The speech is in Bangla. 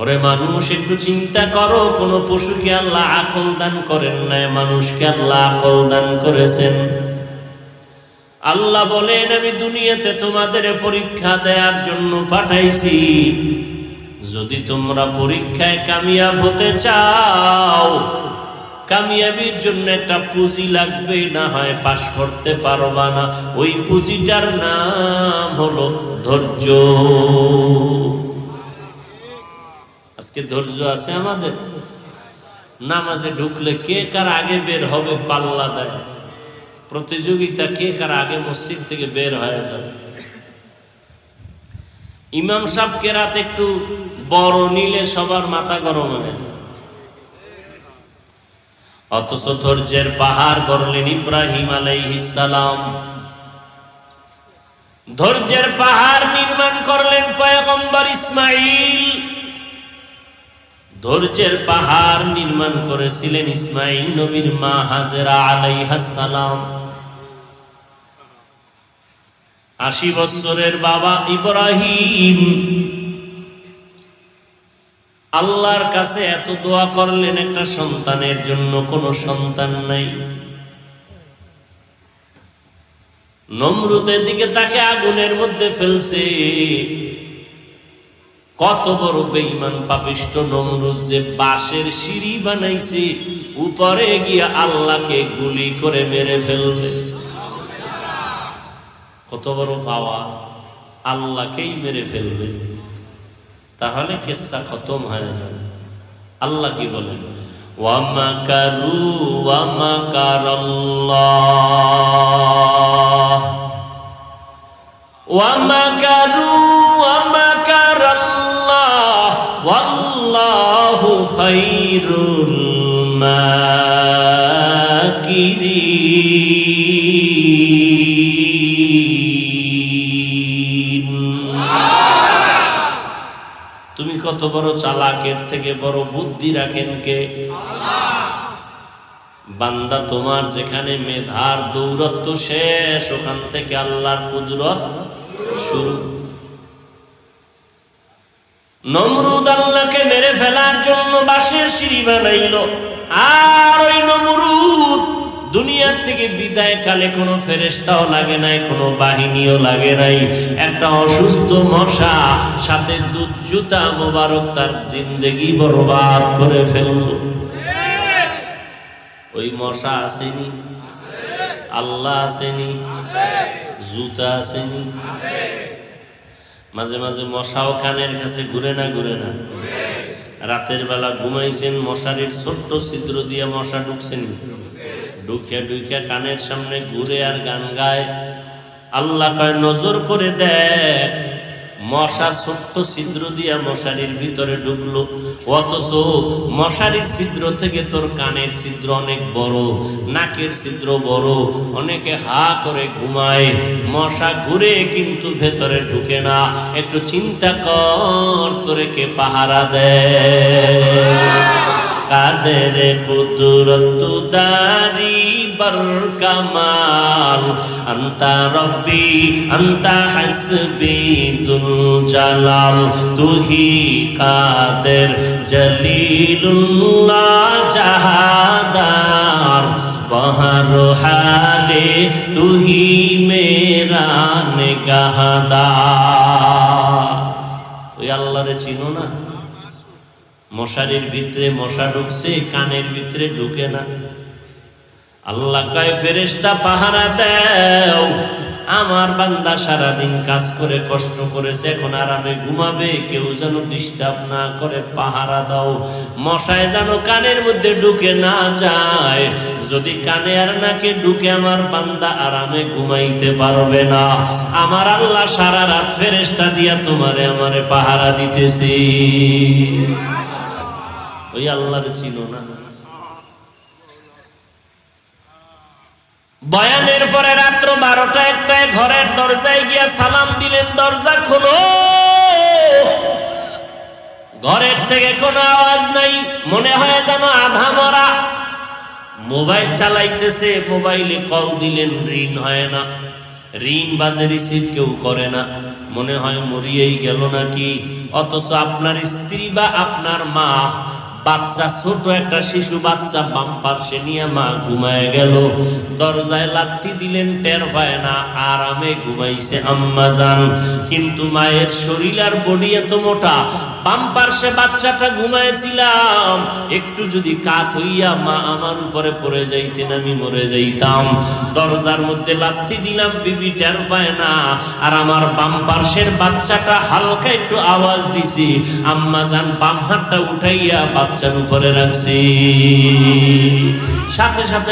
ওরে মানুষ, একটু চিন্তা করো, কোন পশুকে আল্লাহ আকল দান করেন নাই, মানুষকে আল্লাহ আকল দান করেছেন। আল্লাহ বলেন, আমি দুনিয়াতে তোমাদের পরীক্ষা দেওয়ার জন্য পাঠাইছি। যদি তোমরা পরীক্ষায় কামিয়াব হতে চাও, কামিয়াবির জন্য একটা পুঁজি লাগবে, না হয় পাশ করতে পারবা না। ওই পুঁজিটার নাম হলো ধৈর্য। আজকে ধৈর্য আছে আমাদের? নামাজে ঢুকলে কে কার আগে বের হবে পাল্লা দেয়? প্রতিযোগিতা কে কার আগে মসজিদ থেকে বের হয়ে যাবে? ইমাম সাহেব কেরাত একটু বড় নিলে সবার মাথা গরম হয়ে যায়। অথচ ধৈর্যের পাহাড় গড়লেন ইব্রাহিম আলাইহিসালাম ধৈর্যের পাহাড় নির্মাণ করলেন পয়গম্বর ইসমাইল। ধৈর্যের পাহাড় নির্মাণ করেছিলেন ইসমাইল নবীর মা হাজেরা আলাইহাসালাম আশি বছরের বাবা ইব্রাহিম। আল্লাহর কাছে এত দোয়া করলেন একটা সন্তানের জন্য, কোনো সন্তান নাই। নমরুতের দিকে তাকে আগুনের মধ্যে ফেলছে। কত বড় বেঈমান পাপিষ্ট নমরুদ যে বাঁশের সিঁড়ি বানাইছে, উপরে গিয়ে আল্লাহকে গুলি করে মেরে ফেলবে। কত বড় পাওয়া, আল্লাহকেই মেরে ফেলবে। তাহলে কেসা খতম হয়ে যাবে। আল্লাহ কি বলেন? ওয়ামাকারু ওয়ামাকারাল্লাহ ওয়ামাকারু খাইরুল মাকিরিন। তুমি কত বড় চালাকের থেকে বড় বুদ্ধি রাখেন কে? বান্দা তোমার যেখানে মেধার দৌরত্ব শেষ, ওখান থেকে আল্লাহর কুদরত শুরু নমরুদ আল্লাহকে মেরে ফেলার জন্য বাঁশের সিঁড়ি বানাইল। আর ওই নমরুদ দুনিয়ার থেকে বিদায় কালে কোনো ফেরেস্তাও লাগে নাই, কোনো বাহিনীও লাগে নাই। একটা অসুস্থ মশা সাথে দুধ, জুতা মোবারক তার জিন্দেগি বরবাদ করে ফেলল। ওই মশা আসেনি, আল্লাহ আসেনি, জুতা আসেনি মাঝে মাঝে মশাও কানের কাছে ঘুরে না ঘুরে না। রাতের বেলা ঘুমাইছেন, মশারির ছোট্ট ছিদ্র দিয়ে মশা ঢুকছেন। ঢুকিয়া ঢুকিয়া কানের সামনে ঘুরে আর গান গায়। আল্লাহ কয়, নজর করে দেখ মশা ছোট্ট ছিদ্র দিয়া মশারির ভিতরে ঢুকলো। অথচ মশারির ছিদ্র থেকে তোর কানের ছিদ্র অনেক বড়, নাকের ছিদ্র বড়। অনেকে হা করে ঘুমায়, মশা ঘুরে কিন্তু ভেতরে ঢুকে না। একটু চিন্তা কর, তোরে কে পাহারা দেয়? কাদের কুদরত দারি বর কামাল আন্তা রব্বি আন্তা হাসবি জুল জালাল তুহি কাদের জলিলুল্লাহ জাহাদার বহর হালে তুহি মেরা নেগাহাদার ওই আল্লাহরে চিনো না? মশারির ভিতরে মশা ঢুকছে, কানের ভিতরে ঢুকে না। আল্লাহ কয় ফেরেস্তা পাহারা দেও। আমার বান্দা সারাদিন কাজ করে, কষ্ট করেছে, এখন আরামে ঘুমাবে, কেউ যেন ডিস্টার্ব না করে, পাহারা দাও। মশায় যেন কানের মধ্যে ঢুকে না যায়। যদি কানে আর নাকে ঢুকে, আমার বান্দা আরামে ঘুমাইতে পারবে না। আমার আল্লাহ সারা রাত ফেরেস্তা দিয়া তোমারে আমারে পাহারা দিতেছি। ওই আল্লাহর ছিল না। বয়ানের পরে রাত্র বারোটা একটায় ঘরের দরজায় গিয়া সালাম দিলেন, দরজা খোলো। ঘরের থেকে কোনো আওয়াজ নাই, মনে হয় যেন আধা মরা। মোবাইল চালাইতেছে, মোবাইলে কল দিলেন, ঋণ হয় না। ঋণ বাজে রিসিভ কেউ করে না। মনে হয় মরিয়েই গেল নাকি? অথচ আপনার স্ত্রী বা আপনার মা বাচ্চা, ছোট একটা শিশু বাচ্চা, বাম পার্শ্বে নিয়ে মা ঘুমায় গেল। দরজায় লাথি দিলেন, টের পায় না, আরামে ঘুমাইছে আম্মা যান কিন্তু মায়ের শরীর আর বডি এত মোটা বাম পার্শ্বে বাচ্চাটা ঘুমাইছিলাম। একটু যদি কাত হইয়া মা আমার উপরে পড়ে যাইতেন, আমি মরে যাইতাম। দরজার মধ্যে লাথি দিলাম, বিবি টের পায় না। আর আমার বাম পার্শ্বের বাচ্চাটা হালকা একটু আওয়াজ দিছি। আম্মা যান বাম হাতটা উঠাইয়া বাচ্চার উপরে রাখছি। সাথে সাথে